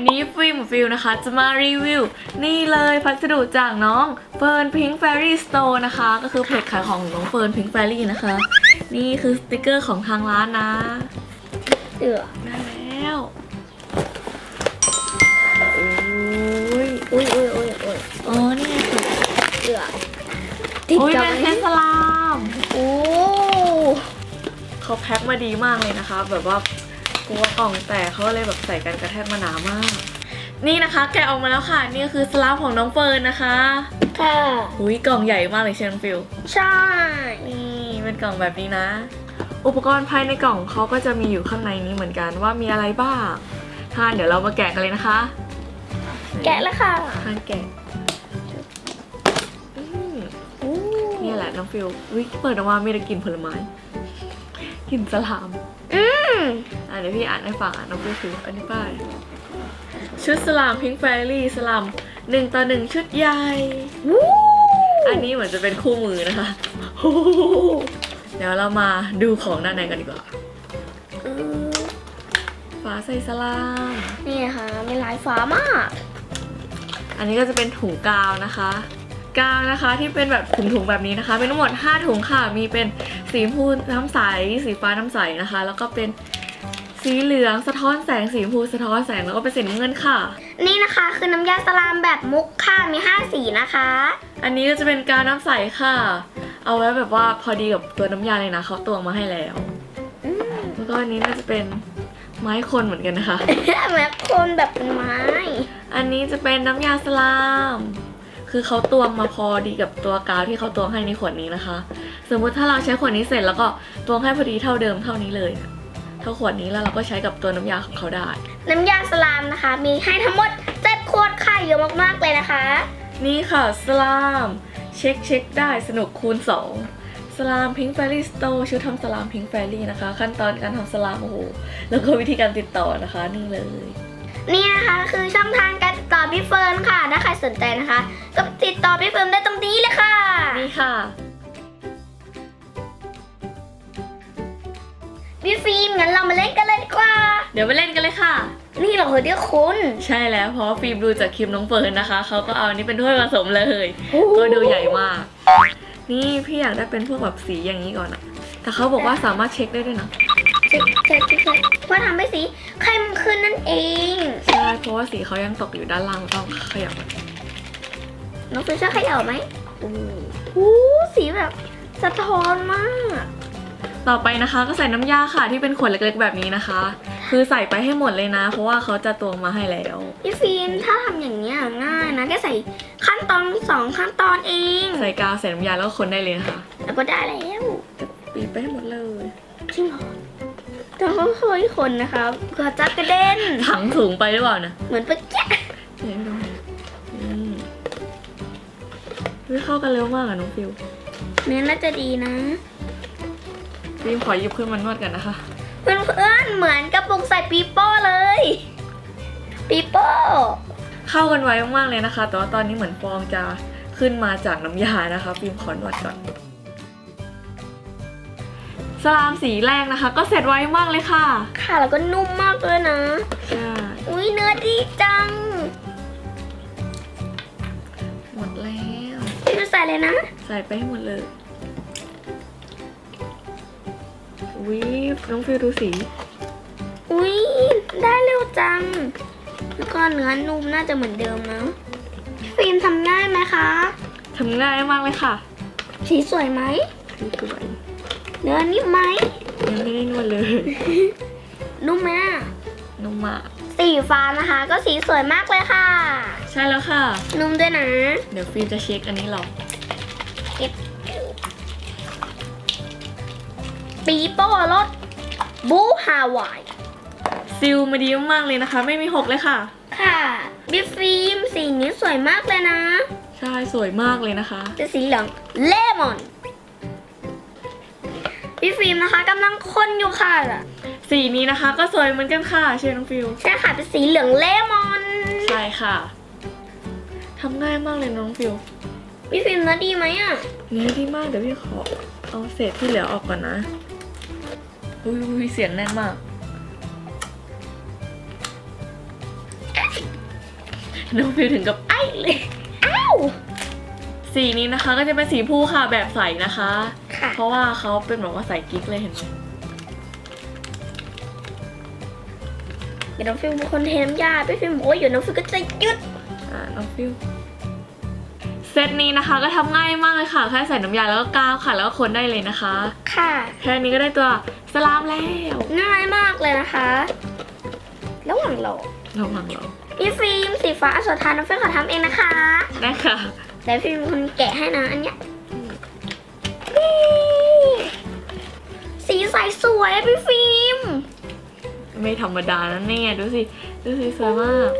วันนี้ฟิล์มกับฟิลนะคะจะมารีวิว นี่เลยพัสดุจากน้องเฟิร์นพิง k ์แฟรี่สโตร์นะคะ ก็คือเพจขายของของน้องเฟิร์นพิง k ์แฟรี่นะคะ นี่คือสติกเกอร์ของทางร้านนะเอือได้แล้วโอ้ยอุ้ยอุ้ยอุ้ยอุ้ยอ๋อนี่ไงค่ะเอือติดโอ้ยกับเป็นเซนสลามโอ้เขาแพ็คมาดีมากเลยนะคะ แบบว่า กลัวกล่องแตกเขาเลยแบบใส่กันกระแทกมาหนามาก นี่นะคะ แกะออกมาแล้วค่ะ นี่ก็คือสลามของน้องเฟิร์นนะคะค่ะอุ้ยกล่องใหญ่มากเลยเชนองฟิลใช่ นี่เป็นกล่องแบบนี้นะ อุปกรณ์ภายในกล่องเขาก็จะมีอยู่ข้างในนี้เหมือนกันว่ามีอะไรบ้างท่านเดี๋ยวเรามาแกะกันเลยนะคะ แกะแล้วค่ะท่านแกะอืมอู้นี่แหละน้องฟิลวิเปิดออกมามีแต่กลิ่นผลไม้กลิ่นสลาม อืม อะเดี๋ยวพี่อ่านให้ฟังอะน้องฟิลคืออันนี้ป้ายชุดสลามพิงค์แฟรี่สลามหนึ่งต่อหนึ่งชุดใหญ่วู้อันนี้เหมือนจะเป็นคู่มือนะคะเดี๋ยวเรามาดูของด้านในกันดีกว่าอืมฝาใส่สลามนี่ค่ะมีลายฟ้ามาก อันนี้ก็จะเป็นถุงกาวนะคะกาวนะคะที่เป็นแบบถุงๆแบบนี้นะคะเป็นทั้งหมด 5 ถุงค่ะ มีเป็นสีชมพูน้ำใส สีฟ้าน้ำใสนะคะ แล้วก็เป็น สีเหลืองสะท้อนแสงสีชมพูสะท้อนแสงแล้วก็เป็นสีน้ำเงินค่ะ นี่นะคะคือน้ำยาสลามแบบมุกค่ะมี 5 สีนะคะ อันนี้ก็จะเป็นกาวน้ำใสค่ะ เอาไว้แบบว่าพอดีกับตัวน้ำยาเลยนะเขาตวงมาให้แล้วอืมแล้วก็อันนี้น่าจะเป็นไม้คนเหมือนกันนะคะแม็กคนแบบเป็นไม้ อันนี้จะเป็นน้ำยาสลาม คือเขาตวงมาพอดีกับตัวกาวที่เขาตวงให้ในขวดนี้นะคะ สมมุติถ้าเราใช้ขวดนี้เสร็จแล้วก็ตวงให้พอดีเท่าเดิมเท่านี้เลย นะเท่าขวดนี้แล้วเราก็ใช้กับตัวน้ำยาของเขาได้ น้ำยาสลามนะคะ มีให้ทั้งหมดเจ็ดขวดค่ะเยอะมากๆเลยนะคะ นี่ค่ะสลาม เช็คเช็คได้สนุกคูณ 2 สลามพิง k ์แฟรี่สโตร์ชุดทำสลามพิง k ์แฟรี่นะคะ ขั้นตอนการทำสลามโอ้โหแล้วก็วิธีการติดต่อนะคะนี่เลยนี่นะคะคือช่องทางการติดต่อพี่เฟิร์นค่ะ ถ้าใครสนใจนะคะ ก็ติดต่อพี่เฟิร์นได้ตรงนี้เลยค่ะ นี่ค่ะ พี่ฟิล์มงั้นเรามาเล่นกันเลยดีกว่า เดี๋ยวไปเล่นกันเลยค่ะ นี่เราคือเดียวคุณ ใช่แล้วเพราะว่าฟิล์มดูจากคลิปน้องเฟิร์นนะคะเขาก็เอาอันนี้เป็นถ้วยผสมเลยก็ดูใหญ่มาก นี่พี่อยากได้เป็นพวกแบบสีอย่างนี้ก่อนอะแต่เขาบอกว่าสามารถเช็คได้ด้วยนะเช็คเช็คเช็คเช็คว่าทำให้สีเข้มขึ้นนั่นเองใช่เพราะว่าสีเขายังตกอยู่ด้านล่างต้องขยับมันน้องฟิล์มช่วยเขย่าไหมโอ้โหสีแบบสะท้อนมาก ต่อไปนะคะก็ใส่น้ำยาค่ะที่เป็นขวดเล็กๆแบบนี้นะคะ คือใส่ไปให้หมดเลยนะ เพราะว่าเขาจะตวงมาให้แล้วพี่ฟิล์มถ้าทำอย่างนี้ยง่ายนะแค่ใส่ขั้นตอนสองขั้นตอนเอง ใส่กาวใส่น้ำยาแล้วก็คนได้เลยนะคะแล้วก็ได้แล้วบีบไปให้หมดเลยจริงเหรอแต่เขาเคยคนนะคะเผื่อจะกระเด็นถังถุงไปหรือเปล่านะเหมือนเมื่อกี้เดี๋ยวดูอืมวิเข้ากันเร็วมากอะน้องฟิวเนื้อน่าจะดีนะ ฟิล์มขอหยิบขึ้นมานวดกันนะคะ เพื่อนๆเหมือนกระปุกใส่ปีโป้เลย ปีโป้เข้ากันไวมากๆเลยนะคะ แต่ว่าตอนนี้เหมือนฟองจะขึ้นมาจากน้ำยานะคะฟิล์มขอนวดก่อนสลามสีแรกนะคะ ก็เสร็จไวมากเลยค่ะ ค่ะแล้วก็นุ่มมากเลยนะใช่อุ้ยเนื้อดีจัง หมดแล้วพี่ดูใส่เลยนะ ใส่ไปให้หมดเลย วิน้องฟิวดูสี อุ้ยได้เร็วจัง แล้วก็เนื้อนุ่มน่าจะเหมือนเดิมนะฟิล์มทำง่ายไหมคะทำง่ายมากเลยค่ะ สีสวยไหมสีสวยเนื้อนิ่มไหมยังไม่ได้นวดเลย นุ่มไหมอะนุ่มมากสีฟ้านะคะก็สีสวยมากเลยค่ะ ใช่แล้วค่ะ นุ่มด้วยนะ เดี๋ยวฟิล์มจะเช็คอันนี้หรอ ปีโป้รสบูฮาวาย ซิลมาดีมากๆเลยนะคะ ไม่มีหกเลยค่ะ ค่ะบิฟฟิล์มสีนี้สวยมากเลยนะใช่สวยมากเลยนะคะ จะสีเหลืองเลมอนพี่ฟิล์มนะคะกำลังคนอยู่ค่ะ สีนี้นะคะก็สวยเหมือนกันค่ะเชฟน้องฟิวใช่ค่ะเป็นสีเหลืองเลมอนใช่ค่ะทำง่ายมากเลยน้องฟิวพี่ฟิล์มเนื้อดีไหมอะเนื้อดีมากเดี๋ยวพี่ขอเอาเศษที่เหลือออกก่อนนะ อุ้ยอุ้ยเสียงแน่นมากน้องฟิวถึงกับไอ้เลยอ้าวสีนี้นะคะก็จะเป็นสีผู้ค่ะแบบใสนะคะค่ะเพราะว่าเขาเป็นแบบว่าใส่กิ๊กเลยเห็นไหมเดี๋ยวน้องฟิลเป็นคนเทน้ำยาพี่ฟิลบอกว่าอยู่น้องฟิลก็จะหยุดอ่าน้องฟิวเซตนี้นะคะก็ทำง่ายมากเลยค่ะ แค่ใส่น้ำยาแล้วก็กาวค่ะ แล้วก็คนได้เลยนะคะ ค่ะ แค่นี้ก็ได้ตัวสลามแล้ว ง่ายมากเลยนะคะ ระหว่างรอระวังเราพี่ฟิล์มสีฟ้าอสทานน้องฟิลขอทำเองนะคะได้ค่ะเดี๋ยวฟิล์มเป็นคนแกะให้นะอันเนี้ยสีใสสวยอะพี่ฟิล์ม ไม่ธรรมดานะเนี่ย ดูสิ ดูสิสวยมาก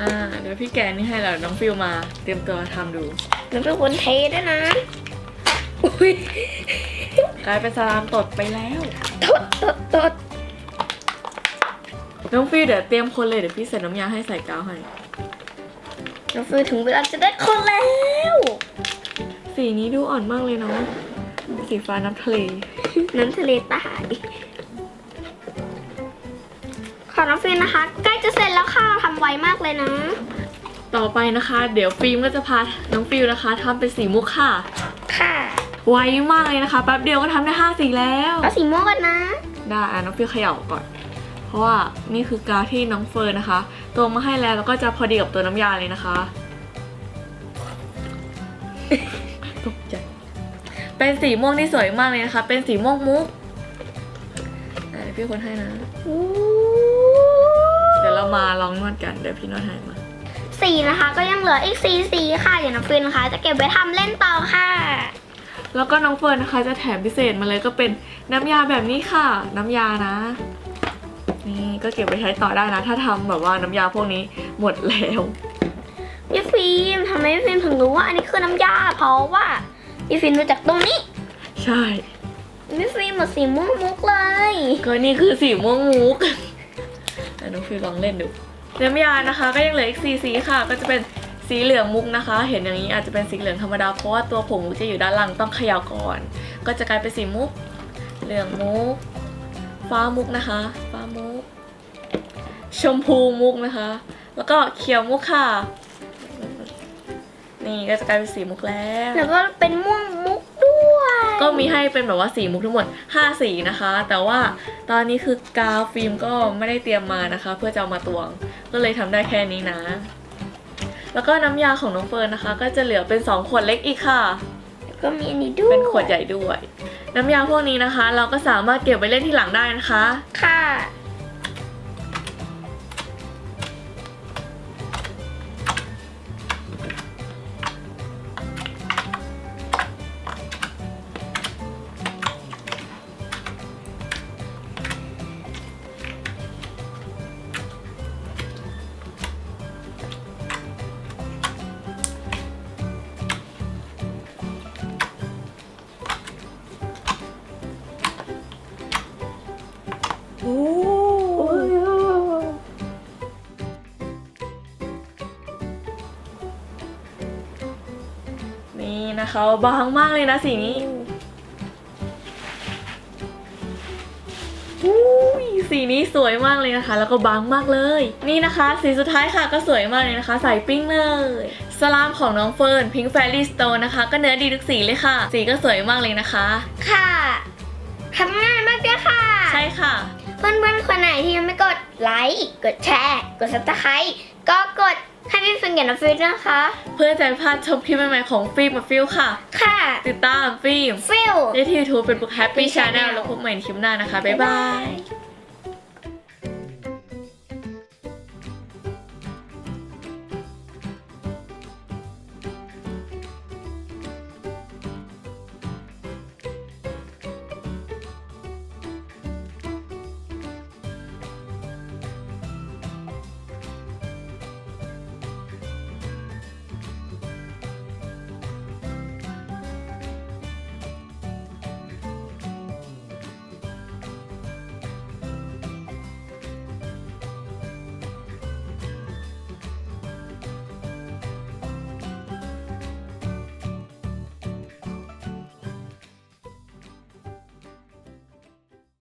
อ่าเดี๋ยวพี่แกะนี่ให้เราน้องฟิวมาเตรียมตัวทำดูหนูเป็นคนเทด้วยนะ อุ้ยกลายเป็นสลามตดไปแล้ว ตดตดตดน้องฟิวเดี๋ยวเตรียมคนเลยเดี๋ยวพี่ใส่น้ำยาให้ใส่กาวให้น้องฟิลถึงเวลาจะได้คนแล้ว สีนี้ดูอ่อนมากเลยเนาะสีฟ้าน้ำทะเล น้ำทะเลใต้ ขอน้องฟิลนะคะ ใกล้จะเสร็จแล้วค่ะทำไวมากเลยนะ ต่อไปนะคะ เดี๋ยวฟิล์มก็จะพาน้องฟิวนะคะทำเป็นสีมุกค่ะ ค่ะไวมากเลยนะคะแป๊บเดียวก็ทำได้ห้าสีแล้ว เอาสีม่วงกันนะ ได้อะน้องฟิวเขย่าก่อน เพราะว่านี่คือกาวที่น้องเฟิร์นนะคะตวงมาให้แล้วแล้วก็จะพอดีกับตัวน้ำยาเลยนะคะ ตกใจ เป็นสีม่วงที่สวยมากเลยนะคะ เป็นสีม่วงมุกอะเดี๋ยวพี่คนให้นะเดี๋ยวเรา มาลองนวดกันเดี๋ยวพี่นวดให้มาสีนะคะก็ยังเหลืออีกสีสีค่ะเดี๋ยวน้องฟิลนะคะ จะเก็บไว้ทำเล่นต่อค่ะ แล้วก็น้องเฟิร์นนะคะจะแถมพิเศษมาเลยก็เป็นน้ำยาแบบนี้ค่ะ น้ำยานะ นี่ก็เก็บไว้ใช้ต่อได้นะ ถ้าทำแบบว่าน้ำยาพวกนี้หมดแล้วพี่ฟิล์มทำไมพี่ฟิล์มถึงรู้ว่าอันนี้คือน้ำยาเพราะว่าพี่ฟิล์มรู้จักตรงนี้ ใช่พี่ฟิล์มหมดสีม่วงมุกเลย ก็นี่คือสีม่วงมุก อ่น้องฟิวลองเล่นดูน้ำยานะคะ ก็ยังเหลืออีกสีสีค่ะ ก็จะเป็นสีเหลืองมุกนะคะ เห็นอย่างนี้อาจจะเป็นสีเหลืองธรรมดาเพราะว่าตัวผงมุกจะอยู่ด้านล่างต้องเขย่าก่อน ก็จะกลายเป็นสีมุก เหลืองมุก ฟ้ามุกนะคะ ฟ้ามุก ชมพูมุกนะคะ แล้วก็เขียวมุกค่ะ นี่ก็จะกลายเป็นสีมุกแล้ว แล้วก็เป็นม่วง กด้วยก็มีให้เป็นแบบว่าสีมุกทั้งหมด 5 สีนะคะ แต่ว่าตอนนี้คือกาวฟิล์มก็ไม่ได้เตรียมมานะคะ เพื่อจะเอามาตวง ก็เลยทำได้แค่นี้นะ แล้วก็น้ำยาของน้องเฟิร์นนะคะ ก็จะเหลือเป็น 2 ขวดเล็กอีกค่ะแล้วก็มีอันนี้ด้วย เป็นขวดใหญ่ด้วย น้ำยาพวกนี้นะคะ เราก็สามารถเก็บไว้เล่นที่หลังได้นะคะ ค่ะ นี่นะคะบางมากเลยนะสีนี้อุ้ยสีนี้สวยมากเลยนะคะ แล้วก็บางมากเลย นี่นะคะ สีสุดท้ายค่ะก็สวยมากเลยนะคะ ใส่ปิ้งเลยสลามของน้องเฟิร์นพิงค์แฟรี่สโตนนะคะ ก็เนื้อดีทุกสีเลยค่ะ สีก็สวยมากเลยนะคะ ค่ะทำง่ายมากเลยค่ะ ใช่ค่ะ เพื่อนๆคนไหนที่ยังไม่กดไลค์กดแชร์ กด subscribe ก็กดให้พี่ฟิงกับน้องฟิลด้วยนะคะ เพื่อจะไม่พลาดชมคลิปใหม่ๆของฟิล์มกับฟิลค่ะ ค่ะ ติดตามฟิล์มฟิลได้ที่ YouTube เป็นบุ๊ก Happy Happy Channel Channel แล้วพบใหม่ในคลิปหน้านะคะ บ๊ายบาย